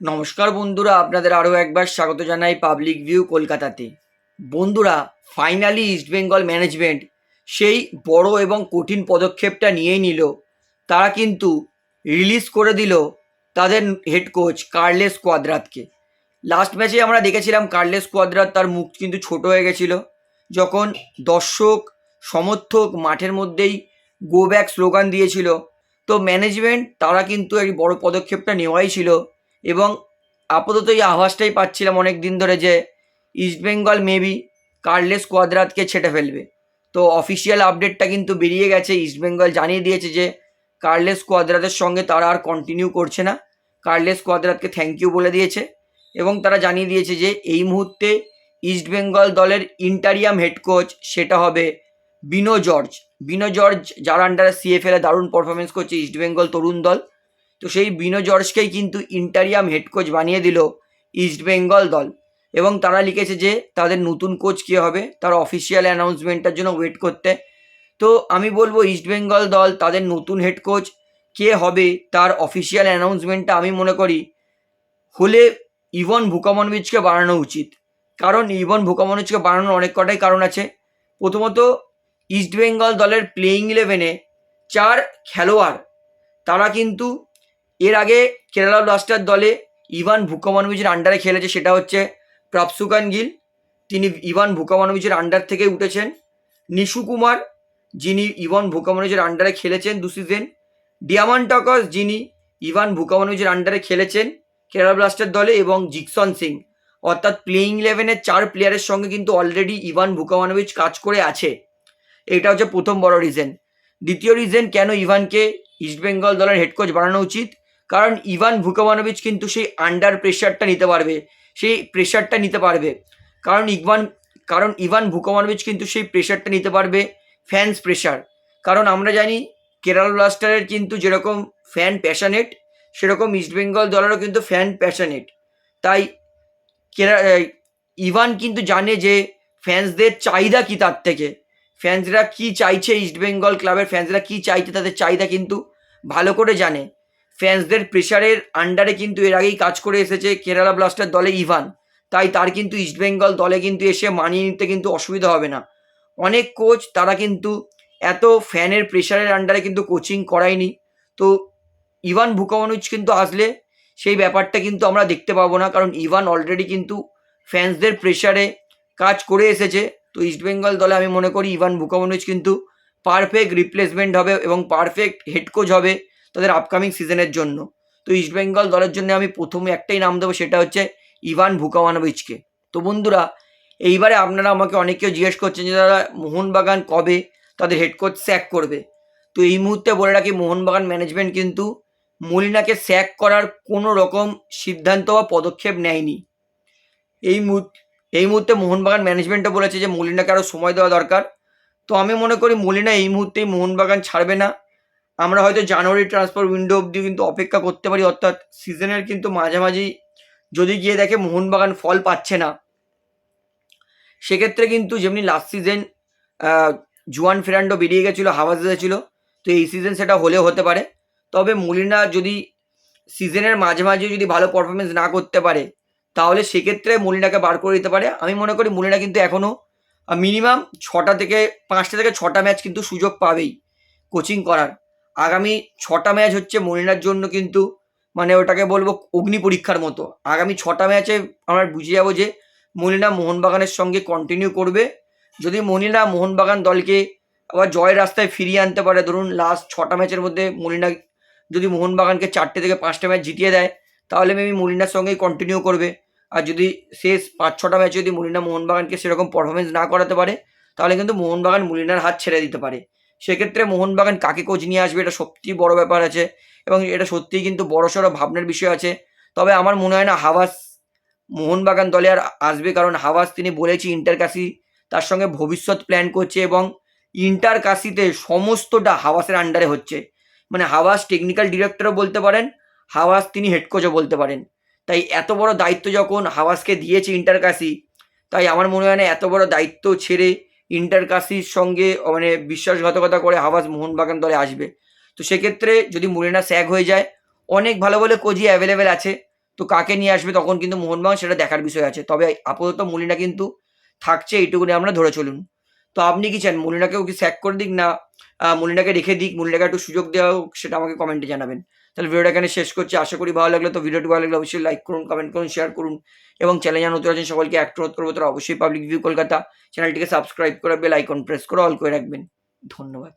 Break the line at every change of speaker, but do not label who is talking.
নমস্কার বন্ধুরা, আপনাদের আরও একবার স্বাগত জানাই পাবলিক ভিউ কলকাতাতে। বন্ধুরা ফাইনালি ইস্টবেঙ্গল ম্যানেজমেন্ট সেই বড় এবং কঠিন পদক্ষেপটা নিয়েই নিল। তারা কিন্তু রিলিজ করে দিল তাদের হেড কোচ কার্লেস কোয়াদ্রাতকে লাস্ট ম্যাচে আমরা দেখেছিলাম কার্লেস কোয়াদ্রাত তার মুখ কিন্তু ছোট হয়ে গেছিল। যখন দর্শক, সমর্থক মাঠের মধ্যেই গো ব্যাক স্লোগান দিয়েছিল। তো ম্যানেজমেন্ট তারা কিন্তু এই বড় পদক্ষেপটা নেওয়াই ছিল। এবং আপাতত এই আভাসটাই পাচ্ছিলাম অনেক দিন ধরে যে ইস্টবেঙ্গল মেবি কার্লেস কোয়াদ্রাতকে ছেটে ফেলবে। তো অফিসিয়াল আপডেটটা কিন্তু বেরিয়ে গেছে ইস্টবেঙ্গল জানিয়ে দিয়েছে যে কার্লেস কোয়াদ্রাতের সঙ্গে তারা আর কন্টিনিউ করছে না। কার্লেস কোয়াদ্রাতকে থ্যাংক ইউ বলে দিয়েছে এবং তারা জানিয়ে দিয়েছে যে এই মুহূর্তে ইস্টবেঙ্গল দলের ইন্টারিয়াম হেড কোচ সেটা হবে বিনো জর্জ। বিনো জর্জ যার আন্ডারে সিএফএলে দারুণ পারফরমেন্স করছে ইস্টবেঙ্গল তরুণ দল। তো সেই বিনো জর্জকেই কিন্তু ইন্টারিয়াম হেড কোচ বানিয়ে দিল ইস্টবেঙ্গল দল। এবং তারা লিখেছে যে, তাদের নতুন কোচ কী হবে? তার অফিসিয়াল অ্যানাউন্সমেন্টটার জন্য ওয়েট করতে। তো আমি বলব ইস্টবেঙ্গল দল, তাদের নতুন হেড কোচ কে হবে? তার অফিসিয়াল অ্যানাউন্সমেন্টটা আমি মনে করি, হলে ইভন ভুকামনভিচকে বাড়ানো উচিত। কারণ ইভন ভুকামনভিচকে বাড়ানোর অনেক কটাই কারণ আছে। প্রথমত ইস্টবেঙ্গল দলের প্লেয়িং ইলেভেনে চার খেলোয়াড়, তারা কিন্তু এর আগে কেরালা ব্লাস্টার দলে ইভান ভুকামানভিচের আন্ডারে খেলেছে, সেটা হচ্ছে প্রাপসুকান গিল। তিনি ইভান ভুকামানভিচের আন্ডার থেকে উঠেছেন। নিশু কুমার, যিনি ইভান ভুকামানভিচের আন্ডারে খেলেছেন দু সিজন ডিয়ামান টকস, যিনি ইভান ভুকামানভিচের আন্ডারে খেলেছেন কেরালা ব্লাস্টার দলে এবং জিকসন সিং। অর্থাৎ প্লেয়িং ইলেভেনের চার প্লেয়ারের সঙ্গে কিন্তু অলরেডি ইভান ভুকামানভিচ কাজ করে আছে। এটা হচ্ছে প্রথম বড় রিজন দ্বিতীয় রিজন কেন ইভানকে ইস্টবেঙ্গল দলের হেড কোচ বানানো উচিত? কারণ ইভান ভুকামানোভিচ কিন্তু সেই আন্ডার প্রেশারটা নিতে পারবে, সেই প্রেশারটা নিতে পারবে। কারণ ইভান কারণ ইভান ভুকামানোভিচ কিন্তু সেই প্রেশারটা নিতে পারবে ফ্যান্স প্রেশার কারণ আমরা জানি কেরালা ব্লাস্টারের কিন্তু যেরকম ফ্যান প্যাশানেট সেরকম ইস্টবেঙ্গল দলেরও কিন্তু ফ্যান প্যাশানেট তাই কেরা ইভান কিন্তু জানে যে ফ্যান্সদের চাহিদা কী তার থেকে। ফ্যান্সরা কী চাইছে ইস্টবেঙ্গল ক্লাবের ফ্যান্সরা কী চাইছে তাদের চাহিদা কিন্তু ভালো করে জানে। ফ্যান্সদের প্রেশারের আন্ডারে কিন্তু এর আগেই কাজ করে এসেছে কেরালা ব্লাস্টার দলে ইভান তাই তার কিন্তু ইস্টবেঙ্গল দলে কিন্তু এসে মানিয়ে নিতে কিন্তু অসুবিধা হবে না। অনেক কোচ তারা কিন্তু এত ফ্যানের প্রেশারের আন্ডারে কিন্তু কোচিং করায়নি। তো ইভান ভুকামানুজ কিন্তু আসলে সেই ব্যাপারটা কিন্তু আমরা দেখতে পাবো না, কারণ ইভান অলরেডি কিন্তু ফ্যান্সদের প্রেশারে কাজ করে এসেছে। তো ইস্টবেঙ্গল দলে আমি মনে করি ইভান ভুকামানুজ কিন্তু পারফেক্ট রিপ্লেসমেন্ট হবে এবং পারফেক্ট হেড কোচ হবে। তাদের আপকামিং সিজনের জন্য। তো ইস্টবেঙ্গল দলের জন্য আমি প্রথমে একটাই নাম দেবো, সেটা হচ্ছে ইভান ভুকামানোভিচকে তো বন্ধুরা, এইবারে আপনারা আমাকে অনেকেও জিজ্ঞেস করছেন যে, দাদা, মোহনবাগান কবে তাদের হেড কোচ স্যাক করবে? তো এই মুহূর্তে বলে রাখি, মোহনবাগান ম্যানেজমেন্ট কিন্তু মলিনাকে স্যাক করার কোনো রকম সিদ্ধান্ত বা পদক্ষেপ নেয়নি। এই এই মুহূর্তে মোহনবাগান ম্যানেজমেন্টও বলেছে যে, মলিনাকে আরও সময় দেওয়া দরকার। তো আমি মনে করি, মলিনা এই মুহূর্তেই মোহনবাগান ছাড়বে না। আমরা হয়তো জানুয়ারি ট্রান্সফার উইন্ডো অবধি কিন্তু অপেক্ষা করতে পারি, অর্থাৎ সিজনের কিন্তু মাঝামাঝি যদি গিয়ে দেখে মোহনবাগান ফল পাচ্ছে না, সেক্ষেত্রে কিন্তু যেমনি লাস্ট সিজন জুয়ান ফেরান্ডো বেরিয়ে গেছিল হাওয়াজ এসেছিল তো এই সিজন সেটা হলেও হতে পারে। তবে মলিনা যদি সিজনের মাঝে মাঝে যদি ভালো পারফরমেন্স না করতে পারে, তাহলে সেক্ষেত্রে মলিনাকে বার করে দিতে পারে। আমি মনে করি মলিনা কিন্তু এখনও মিনিমাম ছটা থেকে, পাঁচটা থেকে ছটা ম্যাচ কিন্তু সুযোগ পাবেই কোচিং করার। আগামী ছটা ম্যাচ হচ্ছে মলিনার জন্য কিন্তু মানে ওটাকে বলব অগ্নি পরীক্ষার মতো। আগামী ছটা ম্যাচে আমরা বুঝে যাব যে মলিনা মোহনবাগানের সঙ্গে কন্টিনিউ করবে। যদি মলিনা মোহনবাগান দলকে আবার জয়ের রাস্তায় ফিরিয়ে আনতে পারে, ধরুন লাস্ট ছটা ম্যাচের মধ্যে মলিনা যদি মোহনবাগানকে চারটে থেকে পাঁচটা ম্যাচ জিতিয়ে দেয়, তাহলে মেবি মলিনার সঙ্গেই কন্টিনিউ করবে। আর যদি শেষ পাঁচ ছটা ম্যাচে যদি মলিনা মোহনবাগানকে সেরকম পারফরমেন্স না করাতে পারে, তাহলে কিন্তু মোহনবাগান মলিনার হাত ছেড়ে দিতে পারে। সেক্ষেত্রে মোহনবাগান কাকে কোচ নিয়ে আসবে এটা সত্যিই বড় ব্যাপার আছে এবং এটা সত্যিই কিন্তু বড়সড় ভাবনার বিষয় আছে। তবে আমার মনে হয় না হাওয়াস মোহনবাগান দলে আর আসবে, কারণ হাওয়াস তিনি বলেছি ইন্টার কাশি তার সঙ্গে ভবিষ্যৎ প্ল্যান করছে এবং ইন্টার কাশিতে সমস্তটা হাওয়াসের আন্ডারে হচ্ছে। মানে হাওয়াস টেকনিক্যাল ডিরেক্টরও বলতে পারেন হাওয়াস তিনি হেড কোচও বলতে পারেন। তাই এত বড় দায়িত্ব যখন হাওয়াসকে দিয়েছে ইন্টার কাশি, তাই আমার মনে হয় না এত বড় দায়িত্ব ছেড়ে ইন্টার কাশির সঙ্গে মানে বিশ্বাসঘাতকতা করে হাওয়াজ মোহনবাগান দলে আসবে। তো সেক্ষেত্রে যদি মুরিনা স্যাগ হয়ে যায়, অনেক ভালো ভালো কোচই অ্যাভেলেবেল আছে, তো কাকে নিয়ে আসবে তখন কিন্তু মোহনবাগান সেটা দেখার বিষয় আছে। তবে আপাতত মলিনা কিন্তু থাকছে এইটুকুনি আমরা ধরে চলুন। তো আপনি কি চান মলিনাকেও কি স্যাক করে দিক না মলিনাকে রেখে দিক মলিনাকে একটু সুযোগ দেওয়া হোক সেটা আমাকে কমেন্টে জানাবেন। তাহলে ভিডিওটা এখানে শেষ করছি। আশা করি ভালো লাগল তো ভিডিওটি ভালো লাগলে অবশ্যই লাইক করুন কমেন্ট করুন শেয়ার করুন এবং চ্যানেল জানা নতুন আছেন সকলকে অ্যাক্ট অনুরোধ করব, তারা অবশ্যই পাবলিক ভিউ কলকাতা চ্যানেলটিকে সাবস্ক্রাইব করে বেল আইকন প্রেস করে অল করে রাখবেন। ধন্যবাদ।